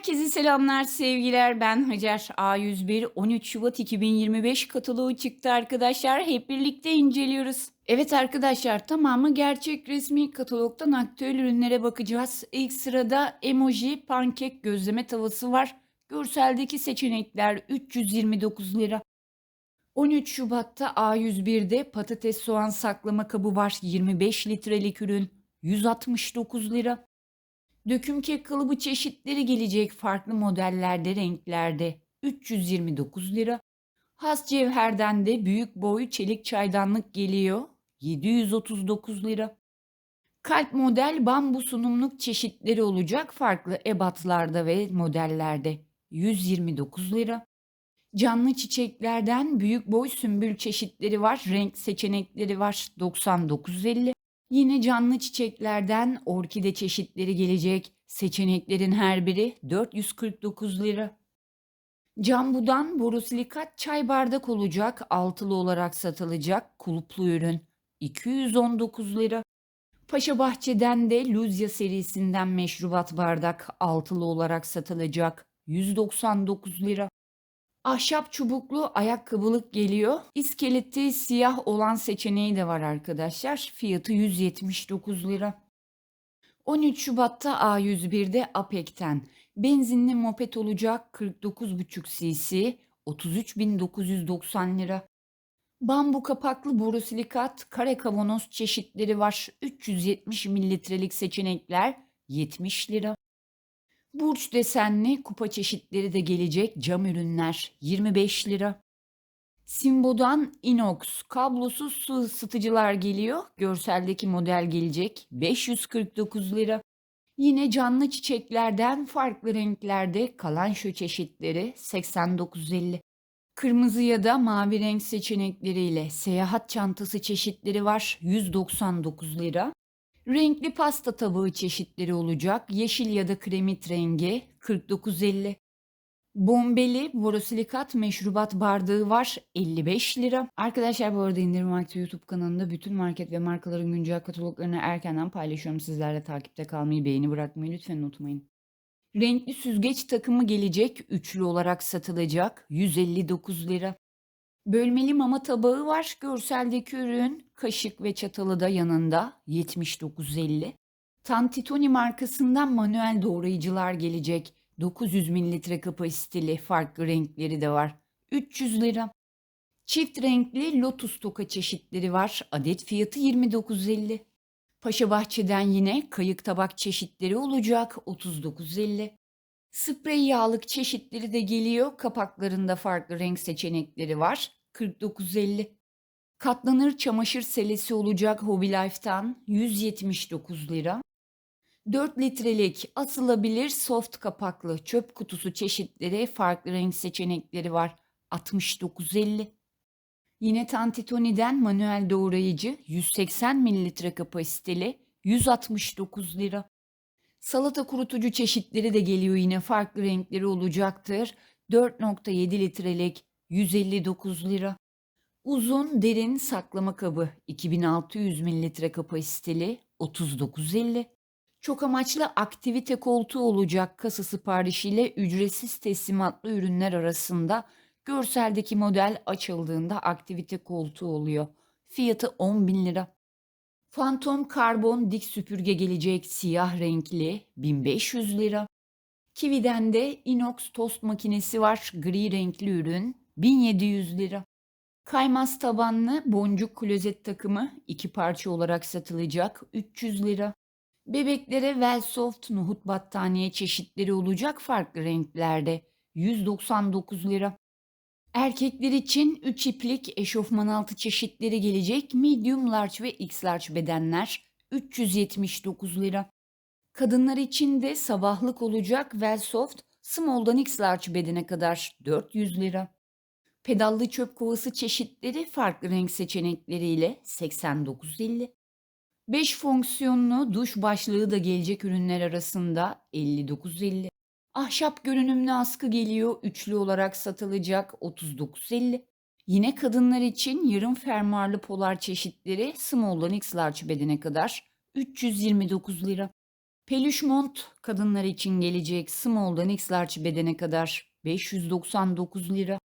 Herkese selamlar, sevgiler. Ben Hacer. A101 13 Şubat 2025 kataloğu çıktı arkadaşlar. Hep birlikte inceliyoruz. Evet arkadaşlar tamamı gerçek resmi katalogdan aktüel ürünlere bakacağız. İlk sırada emoji pankek gözleme tavası var. Görseldeki seçenekler 329 lira. 13 Şubat'ta A101'de patates soğan saklama kabı var. 25 litrelik ürün 169 lira. Döküm kek kalıbı çeşitleri gelecek farklı modellerde, renklerde. 329 lira. Has cevherden de büyük boy çelik çaydanlık geliyor. 739 lira. Kalp model bambu sunumluk çeşitleri olacak farklı ebatlarda ve modellerde. 129 lira. Canlı çiçeklerden büyük boy sümbül çeşitleri var. Renk seçenekleri var. 99.50. Yine canlı çiçeklerden orkide çeşitleri gelecek. Seçeneklerin her biri 449 lira. Cambudan borosilikat çay bardak olacak. Altılı olarak satılacak kulplu ürün 219 lira. Paşa Bahçe'den de Luzya serisinden meşrubat bardak altılı olarak satılacak 199 lira. Ahşap çubuklu ayakkabılık geliyor. İskeleti siyah olan seçeneği de var arkadaşlar. Fiyatı 179 lira. 13 Şubat'ta A101'de Apek'ten benzinli moped olacak 49,5 cc 33.990 lira. Bambu kapaklı borosilikat kare kavanoz çeşitleri var. 370 mililitrelik seçenekler 70 lira. Burç desenli kupa çeşitleri de gelecek cam ürünler 25 lira. Simbo'dan inox kablosuz su ısıtıcılar geliyor. Görseldeki model gelecek 549 lira. Yine canlı çiçeklerden farklı renklerde kalanşo çeşitleri 89.50. Kırmızı ya da mavi renk seçenekleriyle seyahat çantası çeşitleri var 199 lira. Renkli pasta tabağı çeşitleri olacak. Yeşil ya da kremit rengi 49.50. Bombeli borosilikat meşrubat bardağı var 55 lira. Arkadaşlar bu arada indirim vakti YouTube kanalında bütün market ve markaların güncel kataloglarını erkenden paylaşıyorum. Sizlerle takipte kalmayı, beğeni bırakmayı lütfen unutmayın. Renkli süzgeç takımı gelecek. Üçlü olarak satılacak. 159 lira. Bölmeli mama tabağı var. Görseldeki ürün kaşık ve çatalı da yanında 79.50. Tantitoni markasından manuel doğrayıcılar gelecek. 900 mililitre kapasiteli farklı renkleri de var. 300 lira. Çift renkli lotus toka çeşitleri var. Adet fiyatı 29.50. Paşa Bahçe'den yine kayık tabak çeşitleri olacak 39.50. Sprey yağlık çeşitleri de geliyor. Kapaklarında farklı renk seçenekleri var. 49.50. Katlanır çamaşır selesi olacak Hobby Life'tan 179 lira. 4 litrelik asılabilir soft kapaklı çöp kutusu çeşitleri farklı renk seçenekleri var. 69.50. Yine Tantitoni'den manuel doğrayıcı 180 mililitre kapasiteli 169 lira. Salata kurutucu çeşitleri de geliyor yine farklı renkleri olacaktır. 4.7 litrelik 159 lira. Uzun derin saklama kabı 2600 mililitre kapasiteli 39.50. Çok amaçlı aktivite koltuğu olacak kasa siparişiyle ücretsiz teslimatlı ürünler arasında görseldeki model açıldığında aktivite koltuğu oluyor. Fiyatı 10.000 lira. Phantom karbon dik süpürge gelecek siyah renkli 1500 lira. Kiwi'den de inox tost makinesi var gri renkli ürün 1700 lira. Kaymaz tabanlı boncuk klozet takımı iki parça olarak satılacak 300 lira. Bebeklere Velsoft nohut battaniye çeşitleri olacak farklı renklerde 199 lira. Erkekler için 3 iplik eşofman altı çeşitleri gelecek medium large ve x large bedenler 379 lira. Kadınlar için de sabahlık olacak Velsoft small'dan x large bedene kadar 400 lira. Pedallı çöp kovası çeşitleri farklı renk seçenekleriyle 89.50. 5 fonksiyonlu duş başlığı da gelecek ürünler arasında 59.50. Ahşap görünümlü askı geliyor. Üçlü olarak satılacak 39.50. Yine kadınlar için yarım fermuarlı polar çeşitleri small'dan x large bedene kadar 329 lira. Peluş mont kadınlar için gelecek. Small'dan X large bedene kadar 599 lira.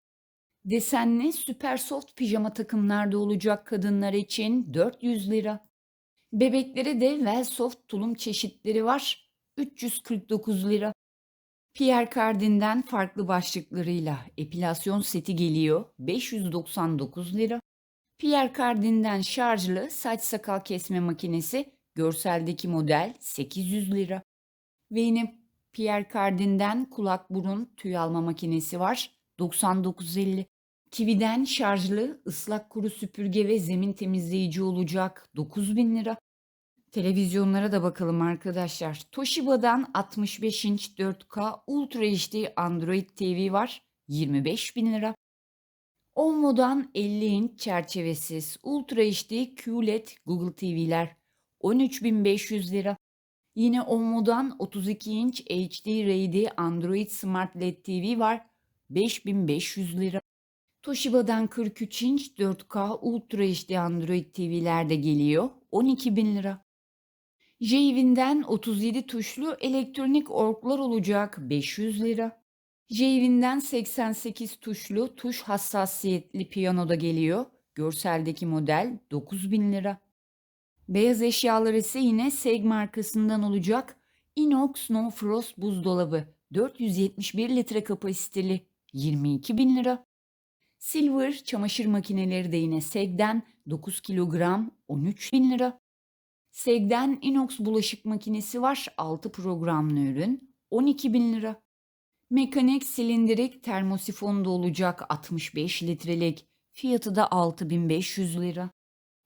Desenli süper soft pijama takımlarda olacak kadınlar için 400 lira. Bebeklere de well soft tulum çeşitleri var. 349 lira. Pierre Cardin'den farklı başlıklarıyla epilasyon seti geliyor. 599 lira. Pierre Cardin'den şarjlı saç sakal kesme makinesi görseldeki model 800 lira. Ve yine Pierre Cardin'den kulak burun tüy alma makinesi var 99.50. Kiwi'den şarjlı ıslak kuru süpürge ve zemin temizleyici olacak 9000 lira. Televizyonlara da bakalım arkadaşlar. Toshiba'dan 65 inç 4K Ultra HD Android TV var 25 bin lira. Onvo'dan 50 inç çerçevesiz Ultra HD QLED Google TV'ler 13.500 lira. Yine Onvo'dan 32 inç HD RD Android Smart LED TV var 5500 lira. Toshiba'dan 43 inç 4K Ultra HD Android TV'ler de geliyor 12.000 lira. Jayvin'den 37 tuşlu elektronik orklar olacak 500 lira. Jayvin'den 88 tuşlu tuş hassasiyetli piyano da geliyor. Görseldeki model 9000 lira. Beyaz eşyalar ise yine Seg markasından olacak. Inox No Frost buzdolabı 471 litre kapasiteli 22 bin lira. Silver çamaşır makineleri de yine Seg'den 9 kilogram 13 bin lira. Seg'den inox bulaşık makinesi var 6 programlı ürün 12 bin lira. Mekanik silindirik termosifon da olacak 65 litrelik fiyatı da 6500 lira.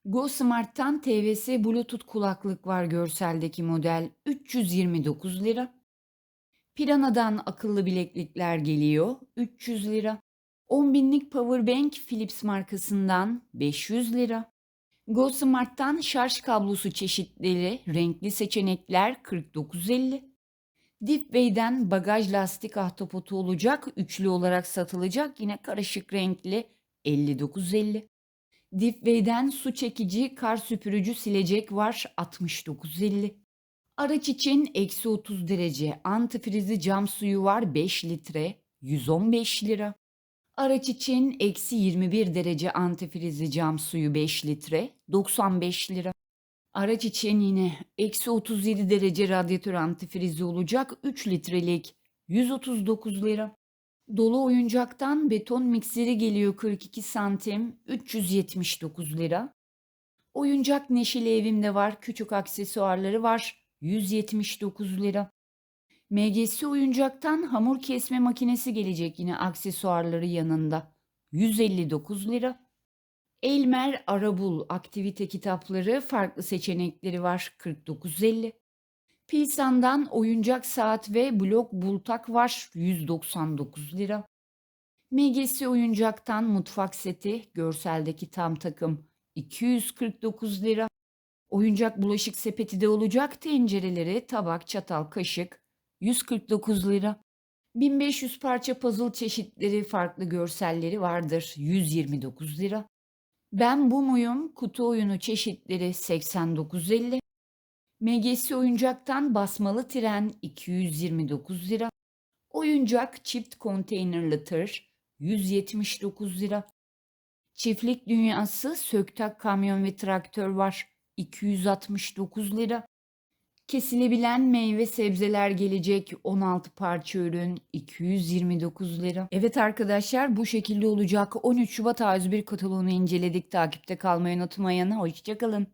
Go Smart'tan TVS Bluetooth kulaklık var görseldeki model 329 lira. Pirana'dan akıllı bileklikler geliyor 300 lira. 10 binlik powerbank Philips markasından 500 lira. Go Smart'tan şarj kablosu çeşitleri, renkli seçenekler 49.50. Deepway'den bagaj lastik ahtapotu olacak, üçlü olarak satılacak yine karışık renkli 59.50. Deepway'den su çekici kar süpürücü silecek var 69.50. Araç için eksi 30 derece antifrizi cam suyu var 5 litre 115 lira. Araç için eksi 21 derece antifrizli cam suyu 5 litre 95 lira. Araç için yine eksi 37 derece radyatör antifrizi olacak 3 litrelik 139 lira. Dolu oyuncaktan beton mikseri geliyor 42 santim 379 lira. Oyuncak neşeli evimde var küçük aksesuarları var 179 lira. MGS oyuncaktan hamur kesme makinesi gelecek yine aksesuarları yanında. 159 lira. Elmer Arabul aktivite kitapları farklı seçenekleri var 49.50. Pilsan'dan oyuncak saat ve blok bultak var 199 lira. MGS oyuncaktan mutfak seti görseldeki tam takım 249 lira. Oyuncak bulaşık sepeti de olacak tencereleri, tabak, çatal, kaşık 149 lira. 1500 parça puzzle çeşitleri farklı görselleri vardır. 129 lira. Ben bu muyum? Kutu oyunu çeşitleri 89.50. MGS oyuncaktan basmalı tren 229 lira. Oyuncak çift konteynerlı tır 179 lira. Çiftlik dünyası söktak kamyon ve traktör var 269 lira. Kesilebilen meyve sebzeler gelecek 16 parça ürün 229 lira. Evet arkadaşlar bu şekilde olacak 13 Şubat A101 kataloğunu inceledik. Takipte kalmayı unutmayın. Hoşçakalın.